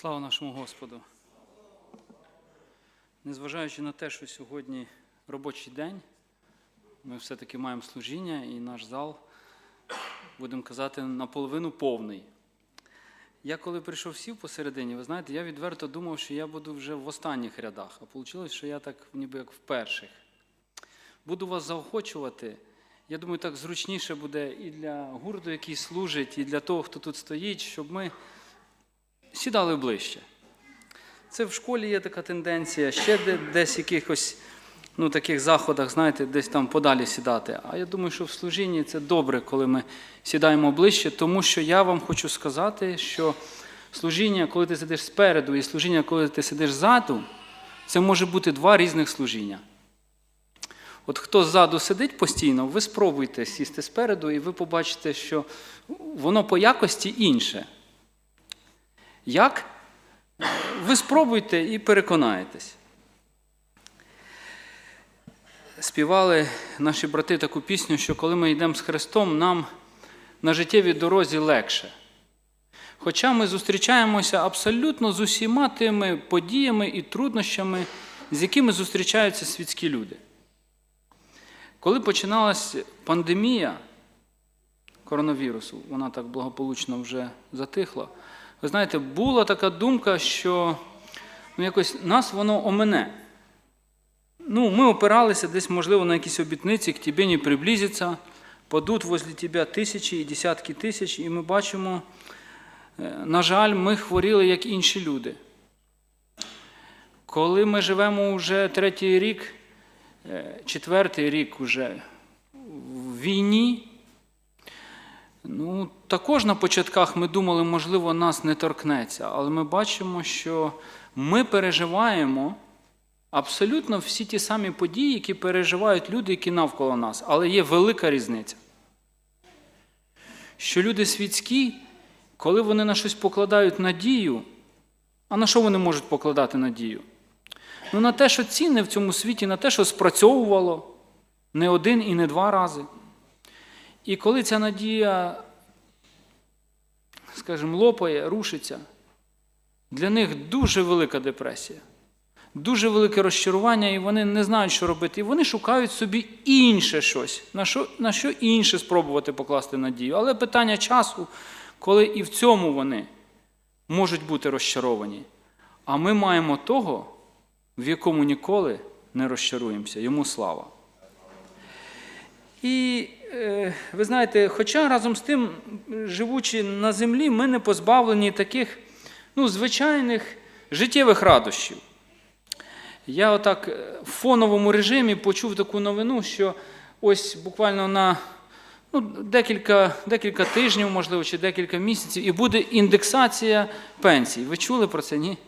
Слава нашому Господу. Незважаючи на те, що сьогодні робочий день, ми все-таки маємо служіння і наш зал, будемо казати, наполовину повний. Я коли прийшов сів посередині, ви знаєте, я відверто думав, що я буду вже в останніх рядах, а вийшло, що я так ніби як в перших. Буду вас заохочувати. Я думаю, так зручніше буде і для гурту, який служить, і для того, хто тут стоїть, щоб ми сідали ближче. Це в школі є така тенденція, ще де, десь якихось ну, таких заходах, знаєте, десь там подалі сідати. А я думаю, що в служінні це добре, коли ми сідаємо ближче, тому що я вам хочу сказати, що служіння, коли ти сидиш спереду, і служіння, коли ти сидиш ззаду, це може бути два різних служіння. От хто ззаду сидить постійно, ви спробуйте сісти спереду, і ви побачите, що воно по якості інше. Як? Ви спробуйте і переконаєтесь. Співали наші брати таку пісню, що коли ми йдемо з Христом, нам на життєвій дорозі легше. Хоча ми зустрічаємося абсолютно з усіма тими подіями і труднощами, з якими зустрічаються світські люди. Коли починалась пандемія коронавірусу, вона так благополучно вже затихла. Ви знаєте, була така думка, що ну, якось нас воно омене. Ну, ми опиралися десь, можливо, на якісь обітниці, к тебе не приблизиться, падуть возле тебе тисячі і десятки тисяч, і ми бачимо, е, на жаль, ми хворіли, як інші люди. Коли ми живемо вже третій рік, е, четвертий рік уже в війні, Ну, також на початках ми думали, можливо, нас не торкнеться, але ми бачимо, що ми переживаємо абсолютно всі ті самі події, які переживають люди, які навколо нас. Але є велика різниця. Що люди світські, коли вони на щось покладають надію, а на що вони можуть покладати надію? Ну, на те, що цінне в цьому світі, на те, що спрацьовувало не один і не два рази. І коли ця надія, скажімо, лопає, рушиться, для них дуже велика депресія, дуже велике розчарування, і вони не знають, що робити. І вони шукають собі інше щось, на що, на що інше спробувати покласти надію. Але питання часу, коли і в цьому вони можуть бути розчаровані. А ми маємо того, в якому ніколи не розчаруємося. Йому слава. І ви знаєте, хоча разом з тим, живучи на землі, ми не позбавлені таких ну, звичайних життєвих радощів. Я отак е, в фоновому режимі почув таку новину, що ось буквально на ну, декілька, декілька тижнів, можливо, чи декілька місяців, і буде індексація пенсій. Ви чули про це? Ні?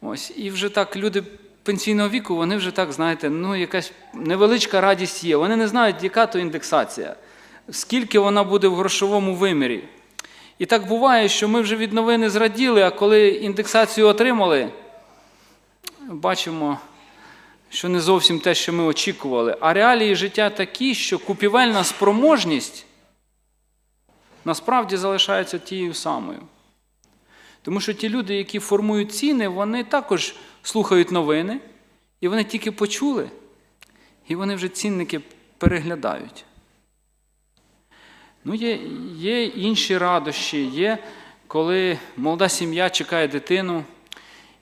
Ось, і вже так люди пенсійного віку, вони вже так, знаєте, ну якась невеличка радість є. Вони не знають, яка то індексація, скільки вона буде в грошовому вимірі. І так буває, що ми вже від новини зраділи, а коли індексацію отримали, бачимо, що не зовсім те, що ми очікували. А реалії життя такі, що купівельна спроможність насправді залишається тією самою. Тому що ті люди, які формують ціни, вони також слухають новини, і вони тільки почули, і вони вже цінники переглядають. Ну, Є є інші радощі, є, коли молода сім'я чекає дитину,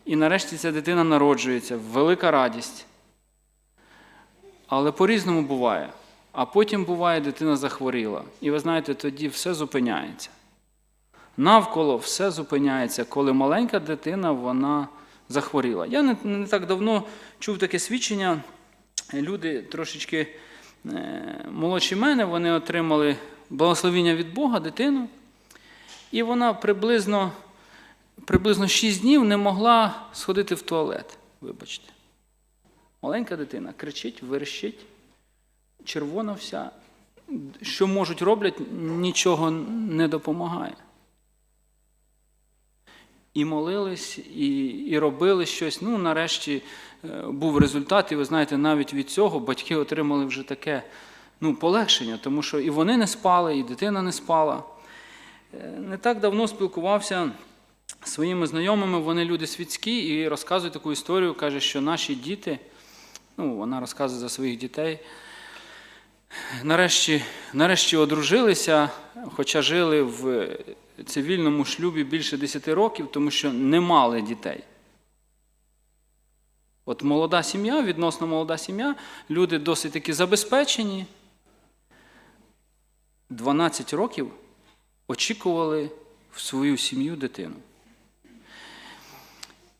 і нарешті ця дитина народжується, велика радість. Але по-різному буває. А потім буває, дитина захворіла. І ви знаєте, тоді все зупиняється. Навколо все зупиняється, коли маленька дитина вона захворіла. Я не, не так давно чув таке свідчення. Люди трошечки е, молодші мене, вони отримали благословіння від Бога, дитину, і вона приблизно приблизно 6 днів не могла сходити в туалет. Вибачте. Маленька дитина кричить, верещить, червона вся. Що можуть роблять, нічого не допомагає. І молились, і і робили щось. Ну, нарешті е, був результат, і ви знаєте, навіть від цього батьки отримали вже таке ну, полегшення, тому що і вони не спали, і дитина не спала. Е, Не так давно спілкувався своїми знайомими, вони люди світські, і розказує таку історію, каже, що наші діти, ну, вона розказує за своїх дітей, нарешті, нарешті одружилися, хоча жили в цивільному шлюбі більше 10 років, тому що не мали дітей. От молода сім'я, відносно молода сім'я, люди досить таки забезпечені. 12 років очікували в свою сім'ю дитину.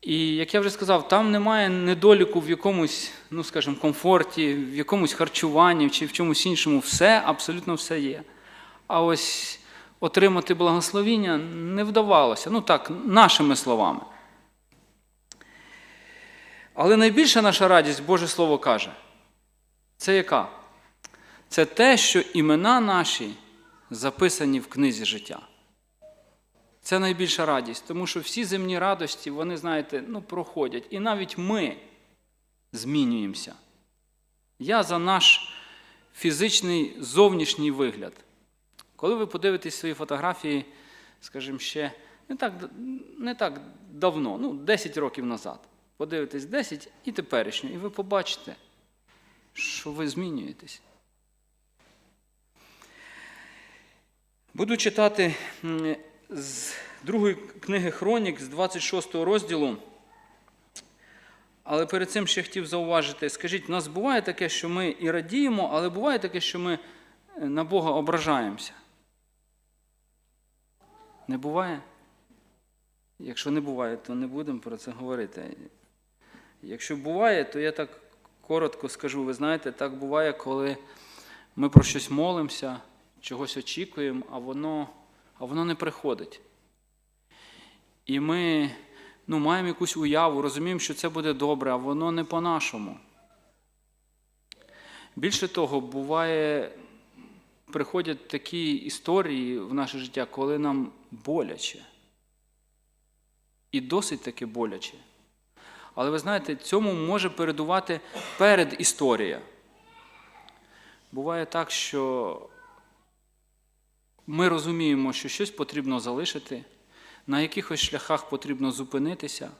І як я вже сказав, там немає недоліку в якомусь, ну скажімо, комфорті, в якомусь харчуванні чи в чомусь іншому. Все, абсолютно все є. А ось отримати благословіння не вдавалося. Ну так, нашими словами. Але найбільша наша радість, Боже Слово каже, це яка? Це те, що імена наші записані в книзі життя. Це найбільша радість, тому що всі земні радості, вони, знаєте, ну, проходять. І навіть ми змінюємося. Я за наш фізичний зовнішній вигляд. Коли ви подивитесь свої фотографії, скажімо, ще не так, не так давно, ну, 10 років назад, подивитесь 10 і теперішню, і ви побачите, що ви змінюєтесь. Буду читати з другої книги Хронік, з 26 розділу. Але перед цим ще хотів зауважити, скажіть, у нас буває таке, що ми і радіємо, але буває таке, що ми е, на Бога ображаємося. Не буває? Якщо не буває, то не будемо про це говорити. Якщо буває, то я так коротко скажу, ви знаєте, так буває, коли ми про щось молимося, чогось очікуємо, а воно, а воно не приходить. І ми ну, маємо якусь уяву, розуміємо, що це буде добре, а воно не по-нашому. Більше того, буває, приходять такі історії в наше життя, коли нам боляче. І досить таки боляче. Але ви знаєте, цьому може передувати перед історія. Буває так, що ми розуміємо, що щось потрібно залишити, на якихось шляхах потрібно зупинитися.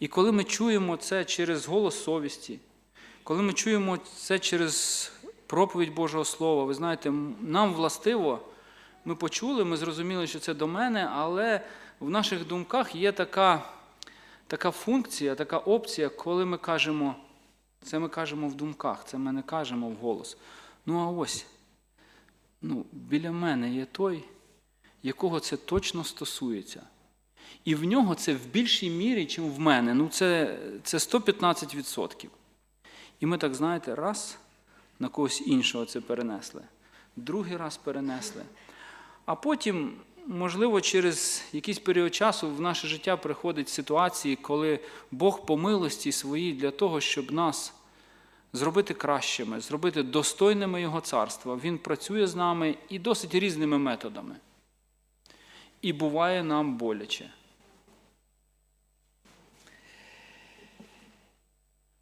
І коли ми чуємо це через голос совісті, коли ми чуємо це через проповідь Божого Слова, ви знаєте, нам властиво, ми почули, ми зрозуміли, що це до мене, але в наших думках є така, така функція, така опція, коли ми кажемо, це ми кажемо в думках, це ми не кажемо в голос. Ну а ось, ну, біля мене є той, якого це точно стосується. І в нього це в більшій мірі, ніж в мене. Ну, це, це 115%. І ми так, знаєте, раз на когось іншого це перенесли, другий раз перенесли. А потім, можливо, через якийсь період часу в наше життя приходять ситуації, коли Бог по милості своїй для того, щоб нас зробити кращими, зробити достойними Його царства. Він працює з нами і досить різними методами. І буває нам боляче.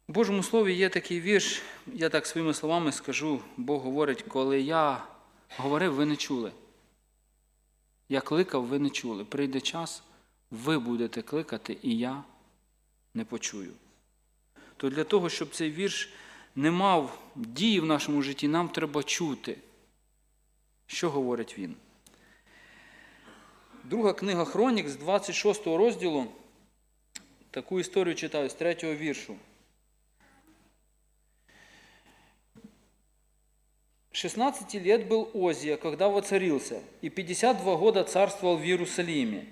У Божому Слові є такий вірш, я так своїми словами скажу, Бог говорить, коли я говорив, ви не чули. Я кликав, ви не чули. Прийде час, ви будете кликати, і я не почую. То для того, щоб цей вірш не мав дії в нашому житті, нам треба чути, що говорить він. Друга книга Хронік з 26 розділу. Таку історію читаю з третього віршу. 16 лет был Озия, когда воцарился, и 52 года царствовал в Иерусалиме.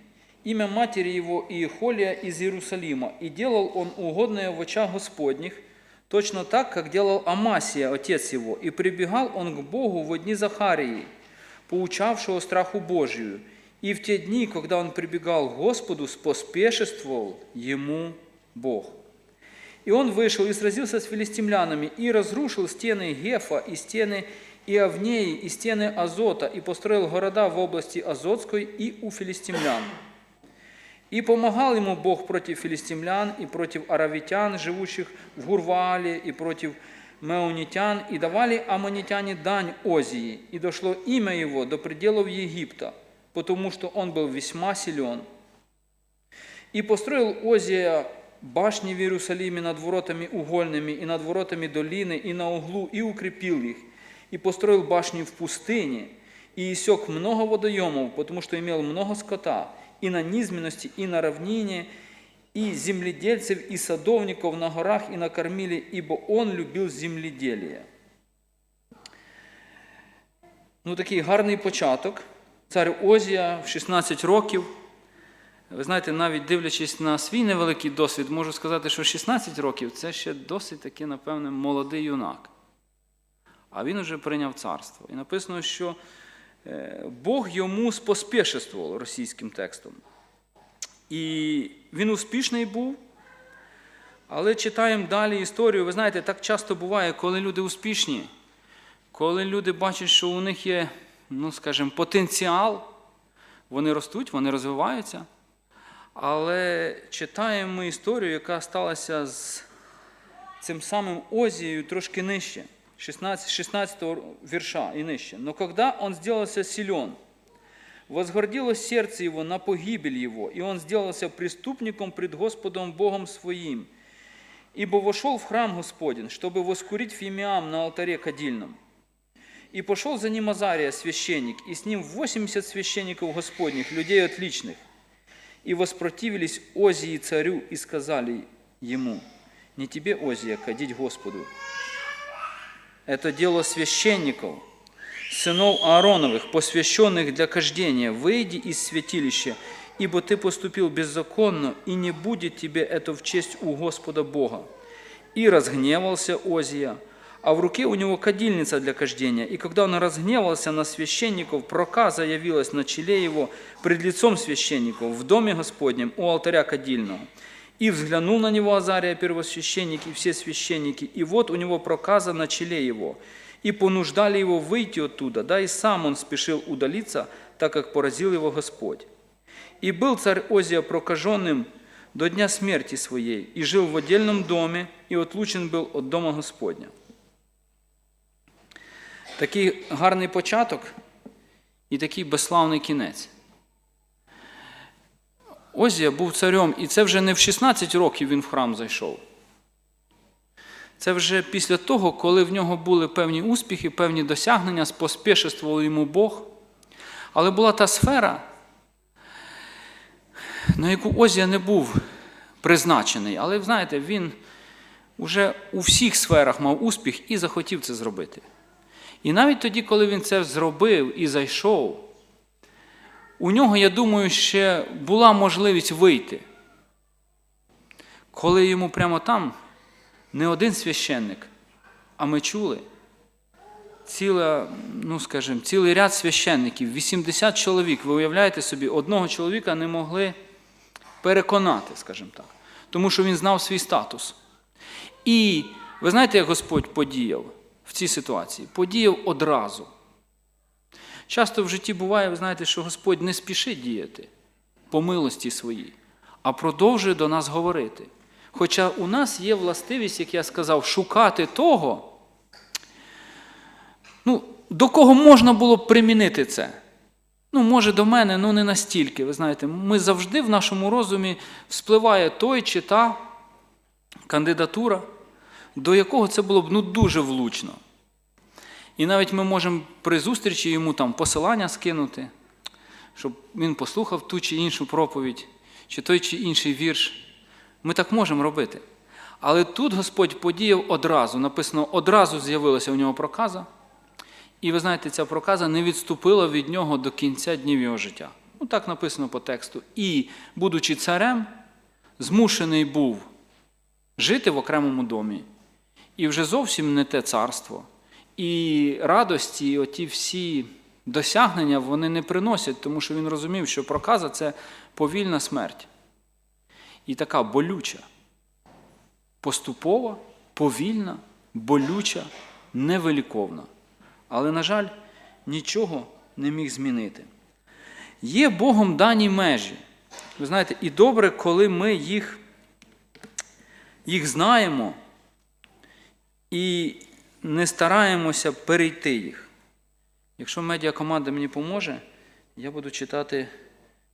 Имя матери его Иехолия из Иерусалима, и делал он угодное в очах Господних, точно так, как делал Амасия, отец его, и прибегал он к Богу в дни Захарии, поучавшего страху Божию, и в те дни, когда он прибегал к Господу, споспешествовал ему Бог. И он вышел и сразился с филистимлянами, и разрушил стены Гефа и стены и стены Азота, и построил города в области Азотской и у филистимлян. И помогал ему Бог против филистимлян и против аравитян, живущих в Гурваале, и против меонитян, и давали аммонитяне дань Озии, и дошло имя его до пределов Египта, потому что он был весьма силен. И построил Озия башни в Иерусалиме над воротами угольными и над воротами долины и на углу, и укрепил их, и построил башни в пустыне, и иссек много водоемов, потому что имел много скота, и на низменности, и на равнине, и земледельцев, и садовников на горах, и на кормиле, ибо он любил земледелие. Ну, такий гарний початок. Цар Озія в 16 років. Ви знаєте, навіть дивлячись на свій невеликий досвід, можу сказати, що 16 років це ще досить таки, напевне, молодий юнак. А він уже прийняв царство. І написано, що е, Бог йому споспешествував російським текстом. І він успішний був. Але читаємо далі історію. Ви знаєте, так часто буває, коли люди успішні, коли люди бачать, що у них є, ну скажімо, потенціал, вони ростуть, вони розвиваються. Але читаємо ми історію, яка сталася з цим самим Озією трошки нижче, 16, 16 вірша і нижче. Но когда он сделался силен, возгордилось сердце его на погибель его, и он сделался преступником пред Господом Богом своим, ибо вошел в храм Господень, чтобы воскурить фимиам на алтаре кадильном. И пошел за ним Азария, священник, и с ним 80 священников Господних, людей отличных. И воспротивились Озии царю и сказали ему, не тебе, Озия, кадить Господу. Это дело священников, сынов Аароновых, посвященных для кождения. Выйди из святилища, ибо ты поступил беззаконно, и не будет тебе это в честь у Господа Бога. И разгневался Озия, а в руке у него кадильница для кождения. И когда он разгневался на священников, проказа явилась на челе его пред лицом священников в доме Господнем у алтаря кадильного. И взглянул на него Азария, первосвященник, и все священники, и вот у него проказа на челе его. И понуждали его выйти оттуда, да и сам он спешил удалиться, так как поразил его Господь. И был царь Озия прокаженным до дня смерти своей, и жил в отдельном доме, и отлучен был от дома Господня. Такий гарний початок і такий безславний кінець. Озія був царем, і це вже не в 16 років він в храм зайшов. Це вже після того, коли в нього були певні успіхи, певні досягнення, споспішествував йому Бог. Але була та сфера, на яку Озія не був призначений. Але, знаєте, він вже у всіх сферах мав успіх і захотів це зробити. І навіть тоді, коли він це зробив і зайшов, у нього, я думаю, ще була можливість вийти. Коли йому прямо там не один священник, а ми чули ціла, ну скажімо, цілий ряд священників, 80 чоловік, ви уявляєте собі, одного чоловіка не могли переконати, скажімо так, тому що він знав свій статус. І ви знаєте, як Господь подіяв в цій ситуації? Подіяв одразу. Часто в житті буває, ви знаєте, що Господь не спішить діяти по милості своїй, а продовжує до нас говорити. Хоча у нас є властивість, як я сказав, шукати того, ну, до кого можна було б примінити це. Ну, може, до мене, ну не настільки. Ви знаєте, ми завжди в нашому розумі вспливає той чи та кандидатура, до якого це було б ну, дуже влучно. І навіть ми можемо при зустрічі йому там посилання скинути, щоб він послухав ту чи іншу проповідь, чи той чи інший вірш. Ми так можемо робити. Але тут Господь подіяв одразу. Написано, одразу з'явилася у нього проказа. І ви знаєте, ця проказа не відступила від нього до кінця днів його життя. Ну так написано по тексту. І, будучи царем, змушений був жити в окремому домі. І вже зовсім не те царство. І радості, і оті всі досягнення вони не приносять, тому що він розумів, що проказа це повільна смерть. І така болюча, поступова, повільна, болюча, невиліковна. Але, на жаль, нічого не міг змінити. Є Богом дані межі. Ви знаєте, і добре, коли ми їх, їх знаємо і не стараємося перейти їх. Якщо медіакоманда мені поможе, я буду читати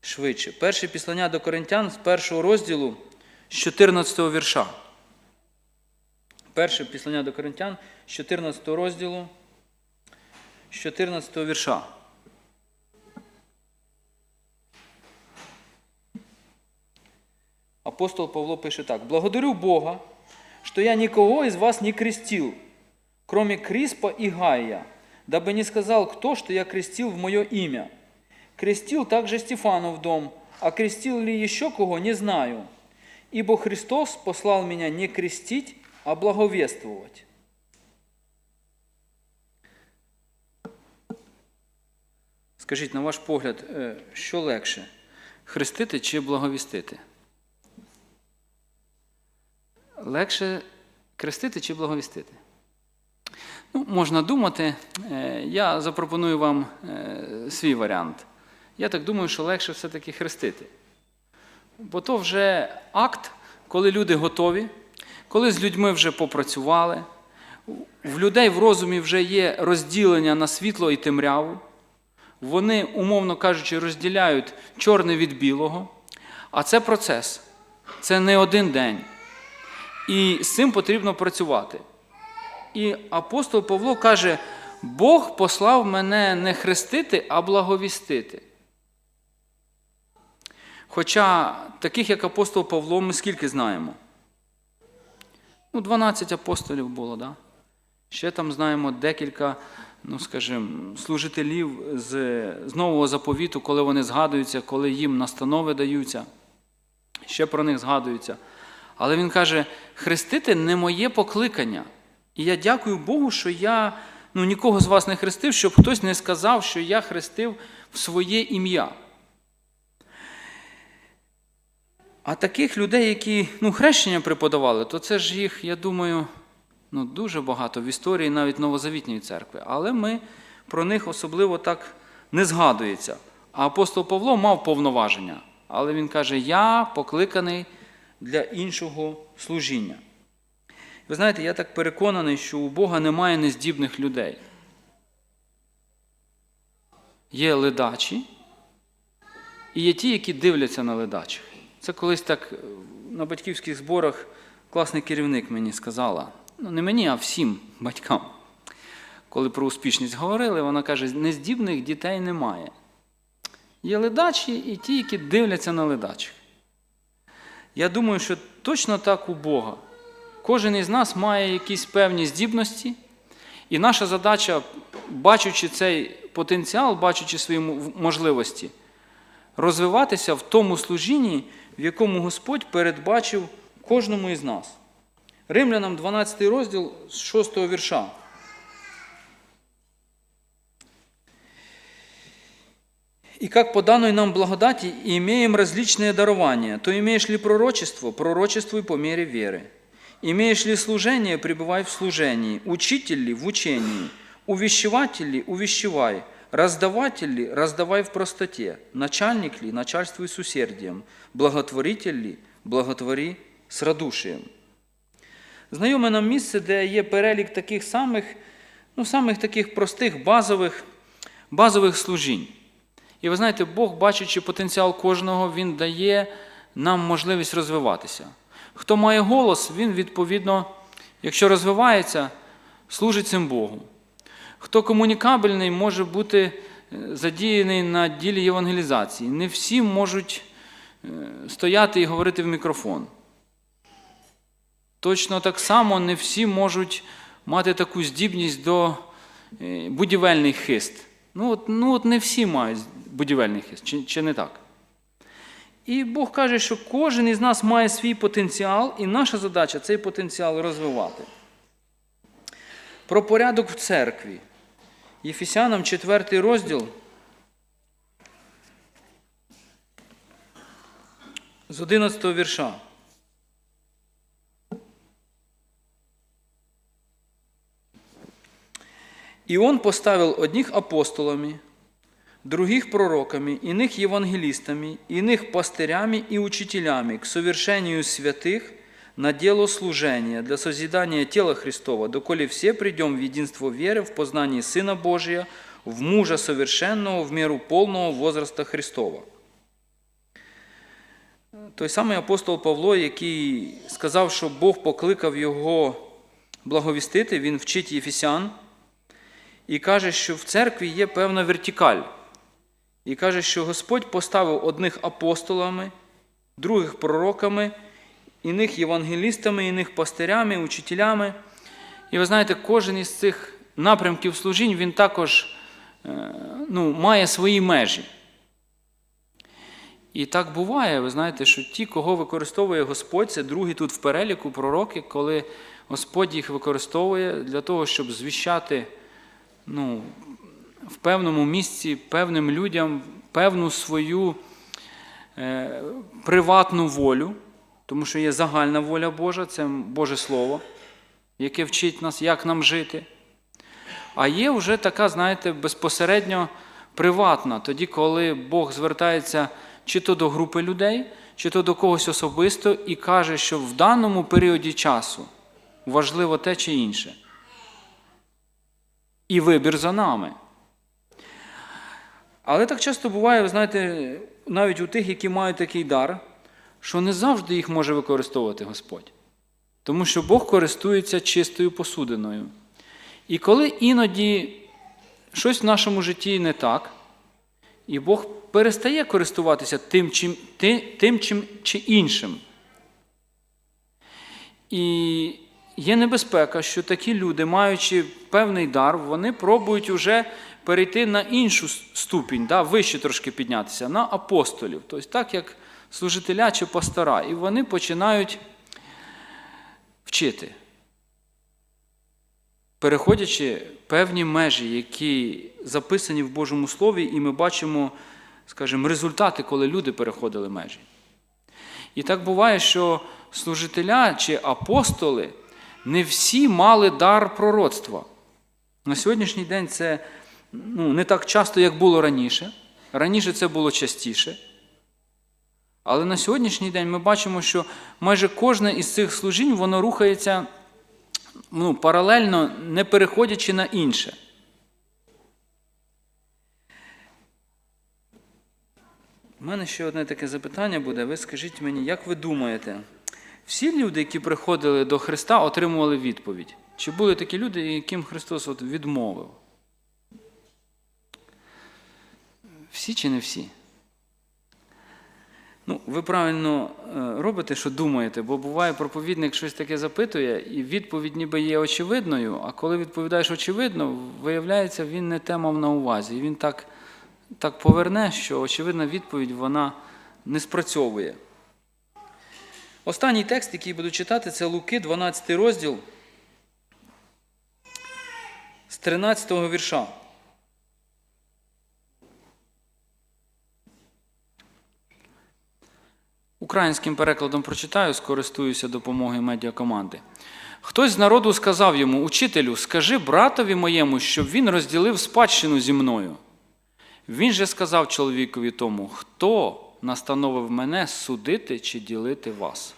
швидше. Перше післання до Коринтян з першого розділу з 14 вірша. Перше післання до Коринтян з 14 розділу з 14 вірша. Апостол Павло пише так: Благодарю Бога, что я никого из вас не крестил, кроме Криспа и Гая, дабы не сказал кто, что я крестил в мое имя. Крестил также Стефану в дом, а крестил ли еще кого, не знаю. Ибо Христос послал меня не крестить, а благовествовать. Скажіть, на ваш погляд, що легше? Хрестити чи благовістити? Легше крестити чи благовістити? Ну, можна думати. Е, Я запропоную вам е, свій варіант. Я так думаю, що легше все-таки хрестити. Бо то вже акт, коли люди готові, коли з людьми вже попрацювали, в людей в розумі вже є розділення на світло і темряву. Вони, умовно кажучи, розділяють чорне від білого. А це процес. Це не один день. І з цим потрібно працювати. І апостол Павло каже: Бог послав мене не хрестити, а благовістити. Хоча таких, як апостол Павло, ми скільки знаємо? Ну, 12 апостолів було, да? Ще там знаємо декілька, ну скажімо, служителів з, з нового заповіту, коли вони згадуються, коли їм настанови даються. Ще про них згадуються. Але він каже: хрестити не моє покликання. І я дякую Богу, що я ну, нікого з вас не хрестив, щоб хтось не сказав, що я хрестив в своє ім'я. А таких людей, які ну, хрещення преподавали, то це ж їх, я думаю, ну, дуже багато в історії навіть Новозавітньої церкви. Але ми про них особливо так не згадується. А апостол Павло мав повноваження. Але він каже: Я покликаний для іншого служіння. Ви знаєте, я так переконаний, що у Бога немає нездібних людей. Є ледачі, і є ті, які дивляться на ледачих. Це колись так на батьківських зборах класний керівник мені сказала. Ну, не мені, а всім батькам. Коли про успішність говорили, вона каже: нездібних дітей немає. Є ледачі і ті, які дивляться на ледачих. Я думаю, що точно так у Бога. Кожен із нас має якісь певні здібності, і наша задача, бачучи цей потенціал, бачучи свої можливості, розвиватися в тому служінні, в якому Господь передбачив кожному із нас. Римлянам 12 розділ з 6 вірша. И как по данной нам благодати имеем различные дарования, то имеешь ли пророчество, пророчествуй по мере веры. Имеешь ли служение, пребывай в служении. Учитель ли, в учении. Увещеватель ли, увещевай. Раздаватель ли, раздавай в простоте. Начальник ли, начальствуй с усердием. Благотворитель ли, благотвори з радушием. Знайоме нам місце, де є перелік таких самих, ну, самих таких простих базових, базових служінь. І ви знаєте, Бог, бачачи потенціал кожного, Він дає нам можливість розвиватися. Хто має голос, він, відповідно, якщо розвивається, служить цим Богу. Хто комунікабельний, може бути е, задіяний на ділі євангелізації. Не всі можуть е, стояти і говорити в мікрофон. Точно так само не всі можуть мати таку здібність до е, будівельний хист. Ну от, ну от не всі мають будівельний хист, чи, чи не так? І Бог каже, що кожен із нас має свій потенціал, і наша задача цей потенціал розвивати. Про порядок в церкві. Єфесянам 4 розділ. З 11 вірша. И он поставил одних апостолами, других пророками, иных евангелистами, иных пастырями и учителями к совершению святых на дело служения для созидания тела Христова, доколе все придем в единство веры, в познании Сына Божия, в мужа совершенного, в меру полного возраста Христова. той самий апостол Павло, який сказав, що Бог покликав його благовістити, він вчить Єфісян і каже, що в церкві є певна вертикаль. І каже, що Господь поставив одних апостолами, других пророками, іних євангелістами, іних пастирями, учителями. І ви знаєте, кожен із цих напрямків служінь він також е, ну, має свої межі. І так буває, ви знаєте, що ті, кого використовує Господь, це другі тут в переліку пророки, коли Господь їх використовує для того, щоб звіщати ну, в певному місці певним людям певну свою е, приватну волю, тому що є загальна воля Божа, це Боже Слово, яке вчить нас, як нам жити. А є вже така, знаєте, безпосередньо приватна, тоді, коли Бог звертається чи то до групи людей, чи то до когось особисто і каже, що в даному періоді часу важливо те чи інше. І вибір за нами. Але так часто буває, ви знаєте, навіть у тих, які мають такий дар, що не завжди їх може використовувати Господь. Тому що Бог користується чистою посудиною. І коли іноді щось в нашому житті не так, і Бог перестає користуватися тим, чим, ти- тим чим чи іншим. І є небезпека, що такі люди, маючи певний дар, вони пробують уже перейти на іншу ступінь, да, вище трошки піднятися, на апостолів, тобто так як служителя чи пастора. І вони починають вчити, переходячи певні межі, які записані в Божому Слові, і ми бачимо, скажімо, результати, коли люди переходили межі. І так буває, що служителя чи апостоли не всі мали дар пророцтва. На сьогоднішній день це ну, не так часто, як було раніше. Раніше це було частіше. Але на сьогоднішній день ми бачимо, що майже кожне із цих служінь воно рухається ну, паралельно, не переходячи на інше. У мене ще одне таке запитання буде. Ви скажіть мені, як ви думаєте, всі люди, які приходили до Христа, отримували відповідь? Чи були такі люди, яким Христос от відмовив? Всі чи не всі? Ну, ви правильно е, робите, що думаєте, бо буває, проповідник щось таке запитує, і відповідь ніби є очевидною, а коли відповідаєш очевидно, виявляється, він не те мав на увазі. І він так, так поверне, що очевидна відповідь вона не спрацьовує. Останній текст, який буду читати, це Луки, 12 розділ з 13 вірша. Українським перекладом прочитаю, скористуюся допомогою медіакоманди. Хтось з народу сказав йому: Учителю, скажи братові моєму, щоб він розділив спадщину зі мною. Він же сказав чоловікові тому, хто настановив мене судити чи ділити вас.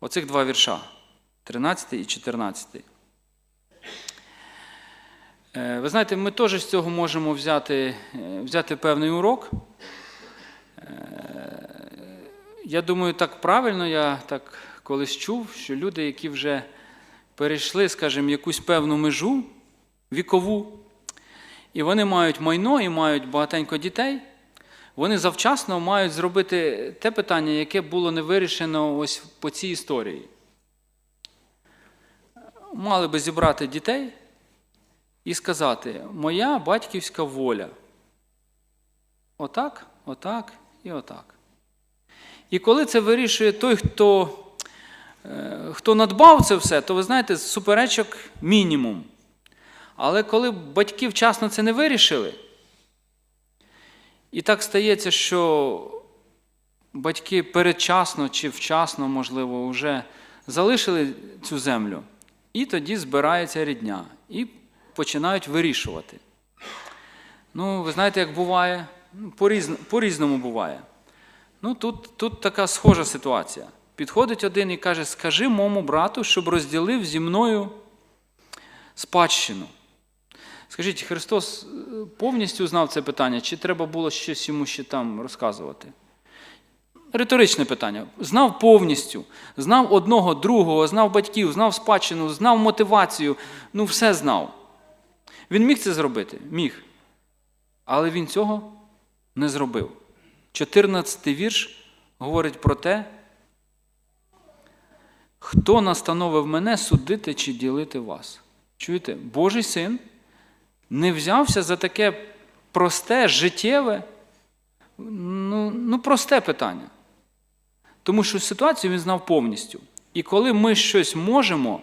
Оцих два вірша 13 і 14. Е, Ви знаєте, ми теж з цього можемо взяти, е, взяти певний урок. Я думаю, так правильно, я так колись чув, що люди, які вже перейшли, скажімо, якусь певну межу вікову, і вони мають майно і мають багатенько дітей, вони завчасно мають зробити те питання, яке було не вирішено ось по цій історії. Мали би зібрати дітей і сказати, моя батьківська воля. Отак, отак і отак. І коли це вирішує той, хто, е, хто надбав це все, то ви знаєте, суперечок мінімум. Але коли батьки вчасно це не вирішили, і так стається, що батьки передчасно чи вчасно, можливо, вже залишили цю землю, і тоді збирається рідня, і починають вирішувати. Ну, ви знаєте, як буває? Ну, По-різн- По-різному буває. Ну, тут, тут така схожа ситуація. Підходить один і каже: скажи моєму брату, щоб розділив зі мною спадщину. Скажіть, Христос е, повністю знав це питання, чи треба було щось йому ще там розказувати? риторичне питання. Знав повністю, знав одного, другого, знав батьків, знав спадщину, знав мотивацію, ну все знав. Він міг це зробити? Міг. Але він цього не зробив. 14 вірш говорить про те, хто настановив мене судити чи ділити вас. Чуєте, Божий син не взявся за таке просте, життєве, ну, ну просте питання. Тому що ситуацію він знав повністю. І коли ми щось можемо,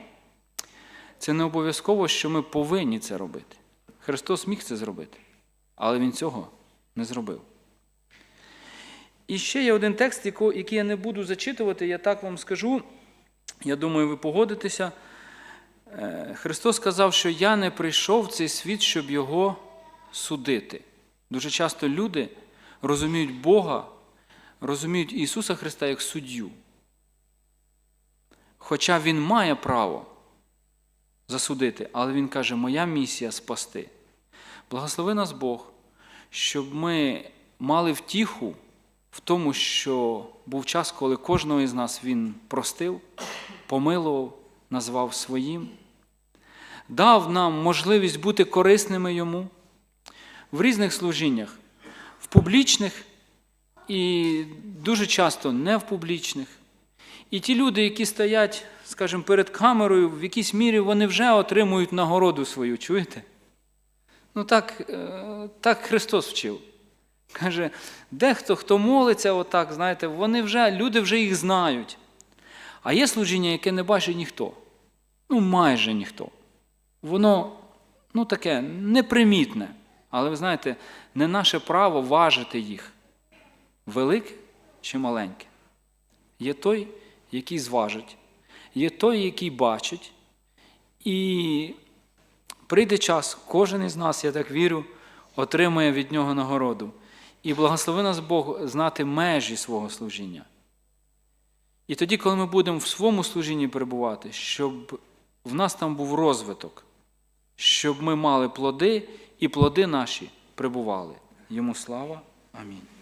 це не обов'язково, що ми повинні це робити. Христос міг це зробити, але Він цього не зробив. І ще є один текст, який я не буду зачитувати, я так вам скажу. Я думаю, ви погодитеся. Е, Христос сказав, що я не прийшов в цей світ, щоб його судити. Дуже часто люди розуміють Бога, розуміють Ісуса Христа як суддю. Хоча Він має право засудити, але Він каже, моя місія спасти. Благослови нас Бог, щоб ми мали втіху в тому, що був час, коли кожного із нас Він простив, помилував, назвав своїм, дав нам можливість бути корисними Йому в різних служіннях, в публічних і дуже часто не в публічних. І ті люди, які стоять, скажімо, перед камерою, в якійсь мірі вони вже отримують нагороду свою, чуєте? Ну так, е, так Христос вчив. Каже, дехто, хто молиться отак, знаєте, вони вже, люди вже їх знають. А є служіння, яке не бачить ніхто. Ну, майже ніхто. Воно, ну, таке непримітне. Але ви знаєте, не наше право важити їх. Велике чи маленьке. Є той, який зважить, є той, який бачить. І прийде час, кожен із нас, я так вірю, отримає від нього нагороду. І благослови нас Бог знати межі свого служіння. І тоді, коли ми будемо в своєму служінні перебувати, щоб в нас там був розвиток, щоб ми мали плоди, і плоди наші прибували. Йому слава. Амінь.